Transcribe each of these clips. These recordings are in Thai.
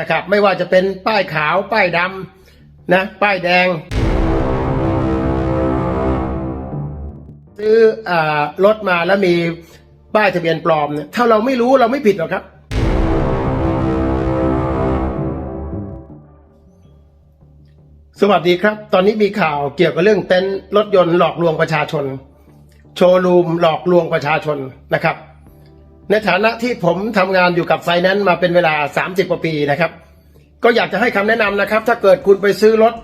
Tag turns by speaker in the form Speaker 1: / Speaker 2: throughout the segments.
Speaker 1: นะครับ ไม่ว่าจะเป็นป้ายขาวป้ายดำนะป้ายแดง ซื้ออรถมาแล้วมีป้ายทะเบียนปลอมเนี่ยถ้าเราไม่รู้เราไม่ผิดหรอกครับ สวัสดีครับ ตอนนี้มีข่าวเกี่ยวกับเรื่องเต็นท์รถยนต์หลอกลวงประชาชน โชว์รูมหลอกลวงประชาชนนะครับ ในฐานะที่ผมทำงานอยู่กับไฟแนนซ์มาเป็นเวลา 30กว่าปีนะครับ ก็อยากจะให้คำแนะนำนะครับ ถ้าเกิดคุณไปซื้อรถ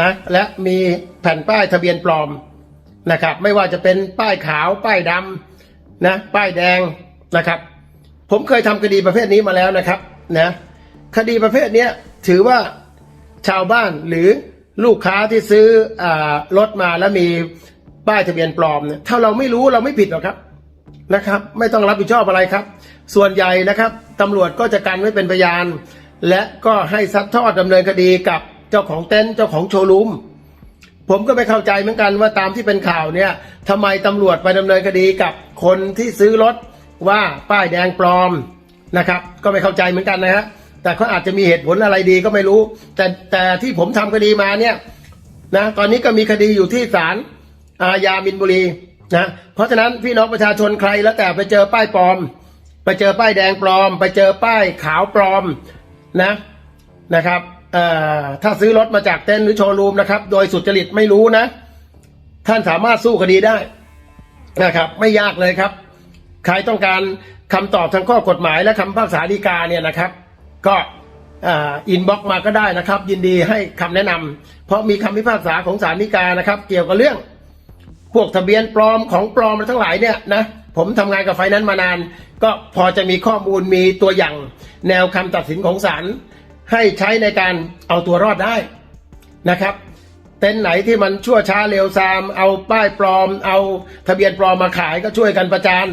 Speaker 1: นะ และมีแผ่นป้ายทะเบียนปลอมนะครับ ไม่ว่าจะเป็นป้ายขาว ป้ายดำนะ ป้ายแดงนะครับ ผมเคยทำคดีประเภทนี้มาแล้วนะครับนะคดีประเภทนี้ถือว่าชาวบ้านหรือลูกค้าที่ซื้ออรถมาแล้วมีป้ายทะเบียนปลอมเนี่ยถ้าเราไม่รู้เราไม่ผิดหรอกครับ นะครับ ไม่ต้องรับผิดชอบอะไรครับ ส่วนใหญ่นะครับตำรวจก็จะกันไว้เป็นพยาน และก็ให้ซัดทอดดำเนินคดีกับเจ้าของเต็นท์เจ้าของโชว์รูมผมก็ไม่เข้าใจเหมือนกันว่าตามที่เป็นข่าวเนี่ยทำไมตำรวจไปดำเนินคดีกับคนที่ซื้อรถว่าป้ายแดงปลอมนะครับ ก็ไม่เข้าใจเหมือนกันนะฮะแต่เขาอาจจะมีเหตุผลอะไรดีก็ไม่รู้ แต่แต่ที่ผมทำคดีมาเนี่ยนะตอนนี้ก็มีคดีอยู่ที่ศาลอาญามินบุรี นะเพราะฉะนั้นพี่น้องประชาชนใครแล้วแต่ไปเจอป้ายปลอม ไปเจอป้ายแดงปลอม ไปเจอป้ายขาวปลอมนะนะครับเอ่อถ้าซื้อรถมาจากเต็นท์หรือโชว์รูมนะครับ โดยสุจริตไม่รู้นะ ท่านสามารถสู้คดีได้นะครับ ไม่ยากเลยครับ ใครต้องการคำตอบทางข้อกฎหมายและคำพิพากษาฎีกาเนี่ยนะครับ ก็อินบ็อกมาก็ได้นะครับ ยินดีให้คำแนะนำเพราะมีคำพิพากษาของศาลฎีกานะครับ เกี่ยวกับเรื่อง พวกทะเบียนปลอมของปลอมอะไรทั้งหลายเนี่ยนะผมทำงานกับไฟนั้นมานาน ก็พอจะมีข้อมูลมีตัวอย่าง แนวคำตัดสินของศาลให้ใช้ในการเอาตัวรอดได้นะครับ เต็นไหนที่มันชั่วช้าเร็วซาม เอาป้ายปลอม เอาทะเบียนปลอมมาขายก็ช่วยกันประจาน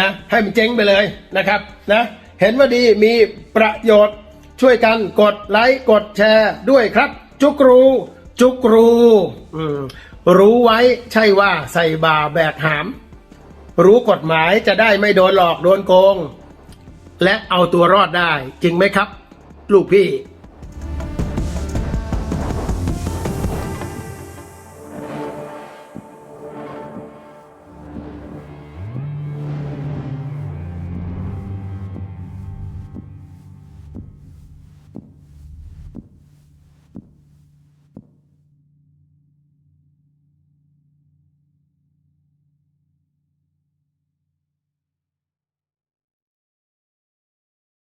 Speaker 1: นะให้มันเจ๊งไปเลยนะครับนะเห็นว่าดีมีประโยชน์ช่วยกันกดไลค์กดแชร์ด้วยครับ จุกรู จุกรูอืมรู้ไว้ใช่ว่าใส่บาแบกหาม รู้กฎหมายจะได้ไม่โดนหลอกโดนโกง และเอาตัวรอดได้จริงไหมครับ ลูกพี่